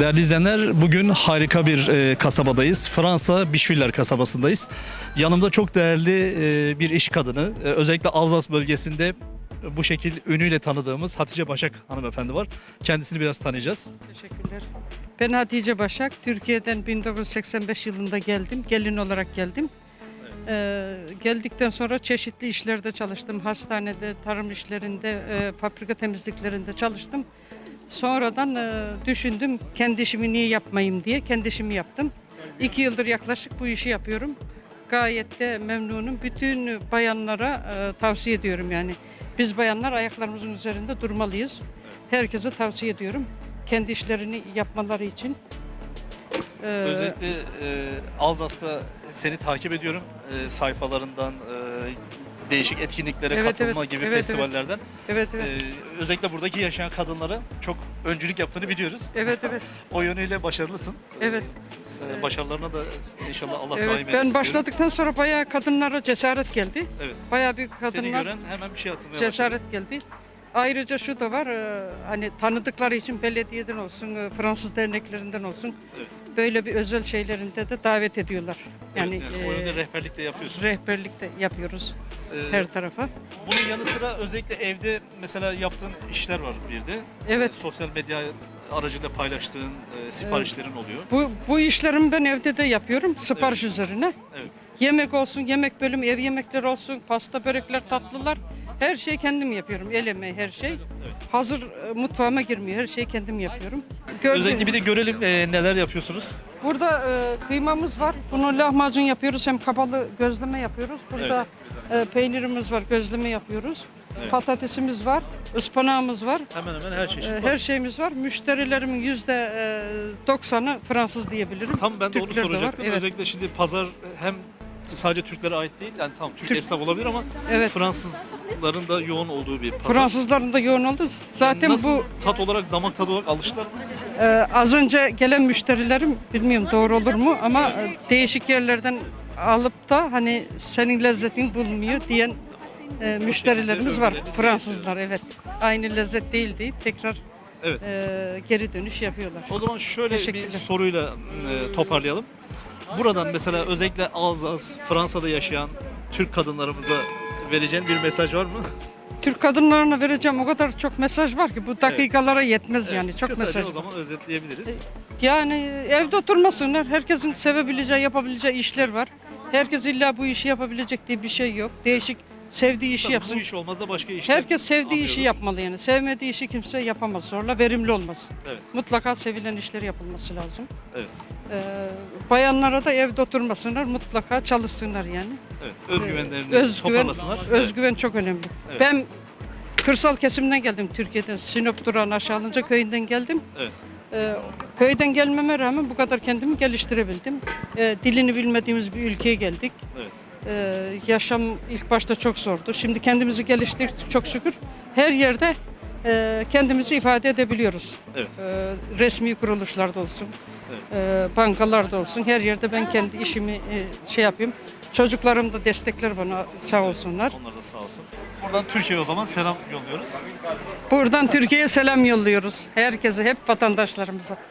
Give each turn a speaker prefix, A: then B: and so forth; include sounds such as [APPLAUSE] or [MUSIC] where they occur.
A: Değerli izleyenler, bugün harika bir e, kasabadayız. Fransa Bişviller kasabasındayız. Yanımda çok değerli e, bir iş kadını, e, özellikle Alzas bölgesinde bu şekil ünüyle tanıdığımız Hatice Başak hanımefendi var. Kendisini biraz tanıyacağız.
B: Teşekkürler. Ben Hatice Başak. Türkiye'den 1985 yılında geldim. Gelin olarak geldim. Ee, geldikten sonra çeşitli işlerde çalıştım. Hastanede, tarım işlerinde, e, fabrika temizliklerinde çalıştım. Sonradan e, düşündüm kendi işimi niye yapmayayım diye kendi işimi yaptım. İki yıldır yaklaşık bu işi yapıyorum. Gayet de memnunum. Bütün bayanlara e, tavsiye ediyorum yani. Biz bayanlar ayaklarımızın üzerinde durmalıyız. Herkese tavsiye ediyorum. Kendi işlerini yapmaları için. Ee,
A: Özellikle e, Alzas'ta seni takip ediyorum. E, sayfalarından, e, değişik etkinliklere
B: Evet,
A: katılma
B: evet,
A: gibi
B: evet,
A: festivallerden.
B: evet evet.
A: E, özellikle buradaki yaşayan kadınlara çok öncülük yaptığını biliyoruz.
B: Evet evet. [LAUGHS]
A: O yönüyle başarılısın.
B: Evet.
A: E, başarılarına da inşallah Allah daim
B: Evet
A: eylesin
B: ben başladıktan sonra bayağı kadınlara cesaret geldi.
A: Evet.
B: Bayağı bir
A: Seni
B: kadınlar
A: gören hemen bir şey atılmaya başladı.
B: cesaret geldi. Ayrıca şu da var, e, hani tanıdıkları için belediyeden olsun, e, Fransız derneklerinden olsun,
A: Evet.
B: böyle bir özel şeylerinde de davet ediyorlar. Yani,
A: Yani, o yönde
B: e,
A: rehberlik de yapıyorsun.
B: rehberlik de yapıyoruz
A: Ee,
B: her tarafa.
A: bunun yanı sıra özellikle evde mesela yaptığın işler var bir de.
B: Evet.
A: Ee, sosyal medya aracılığıyla paylaştığın e, siparişlerin oluyor.
B: Bu, bu işlerimi ben evde de yapıyorum, sipariş üzerine.
A: Evet.
B: Yemek olsun, yemek bölümü, ev yemekleri olsun, pasta, börekler, tatlılar. Her şeyi kendim yapıyorum. El emeği her şey.
A: Evet.
B: Hazır e, mutfağıma girmiyor. Her şeyi kendim yapıyorum. Gördüğün-
A: Özellikle bir de görelim e, neler yapıyorsunuz.
B: Burada e, kıymamız var. Bunu lahmacun yapıyoruz. Hem kapalı gözleme yapıyoruz. Burada e, peynirimiz var. Gözleme yapıyoruz.
A: Evet.
B: Patatesimiz var. ıspanağımız var.
A: Hemen hemen her çeşit
B: E,
A: var.
B: her şeyimiz var. Müşterilerimin yüzde e, doksanı Fransız diyebilirim.
A: Tam ben de onu
B: Türkler var,
A: soracaktım.
B: evet.
A: Özellikle şimdi pazar hem sadece Türklere ait değil. Yani tamam Türk,
B: Türk-
A: esnaf olabilir ama
B: Evet.
A: Fransızların da yoğun olduğu bir pazar.
B: Fransızların da yoğun oldu. Zaten
A: Nasıl
B: bu
A: tat olarak, damak tadı olarak alıştılar mı?
B: Ee, az önce gelen müşterilerim bilmiyorum doğru olur mu ama e, değişik yerlerden alıp da hani senin lezzetini bulmuyor diyen e, müşterilerimiz var. Fransızlar evet. Aynı lezzet değil deyip tekrar
A: Evet.
B: e, geri dönüş yapıyorlar.
A: O zaman şöyle bir
B: Teşekkürler.
A: soruyla e, toparlayalım. Buradan mesela özellikle Alzaz, Fransa'da yaşayan Türk kadınlarımıza vereceğin bir mesaj var mı?
B: Türk kadınlarına vereceğim o kadar çok mesaj var ki bu dakikalara yetmez yani çok
A: Kısaca
B: mesaj.
A: o
B: var.
A: zaman özetleyebiliriz.
B: Yani evde oturmasınlar. Herkesin sevebileceği, yapabileceği işler var. Herkes illa bu işi yapabilecek diye bir şey yok. Değişik sevdiği işi
A: Tabii
B: yapsın.
A: bu iş olmaz da başka işler
B: Herkes sevdiği işi
A: yapıyoruz.
B: yapmalı yani. Sevmediği işi kimse yapamaz zorla, verimli olmaz.
A: Evet.
B: Mutlaka sevilen işler yapılması lazım.
A: Evet.
B: Ee, bayanlara da evde oturmasınlar, mutlaka çalışsınlar yani.
A: Evet. Özgüvenlerini
B: Özgüven,
A: toparlasınlar.
B: özgüven çok önemli.
A: Evet.
B: Ben kırsal kesimden geldim Türkiye'den. Sinop durağın aşağılınca köyünden geldim.
A: Evet.
B: Ee, köyden gelmeme rağmen bu kadar kendimi geliştirebildim. Ee, dilini bilmediğimiz bir ülkeye geldik.
A: Evet.
B: Ee, yaşam ilk başta çok zordu. Şimdi kendimizi geliştirdik çok şükür. Her yerde e, kendimizi ifade edebiliyoruz.
A: Evet.
B: Ee, resmi kuruluşlarda olsun,
A: Evet.
B: e, bankalarda olsun. Her yerde ben kendi işimi e, şey yapayım. Çocuklarım da destekler bana sağ olsunlar.
A: Onlar da sağ olsun. Buradan Türkiye'ye o zaman selam yolluyoruz.
B: Buradan Türkiye'ye selam yolluyoruz. Herkese, hep vatandaşlarımıza.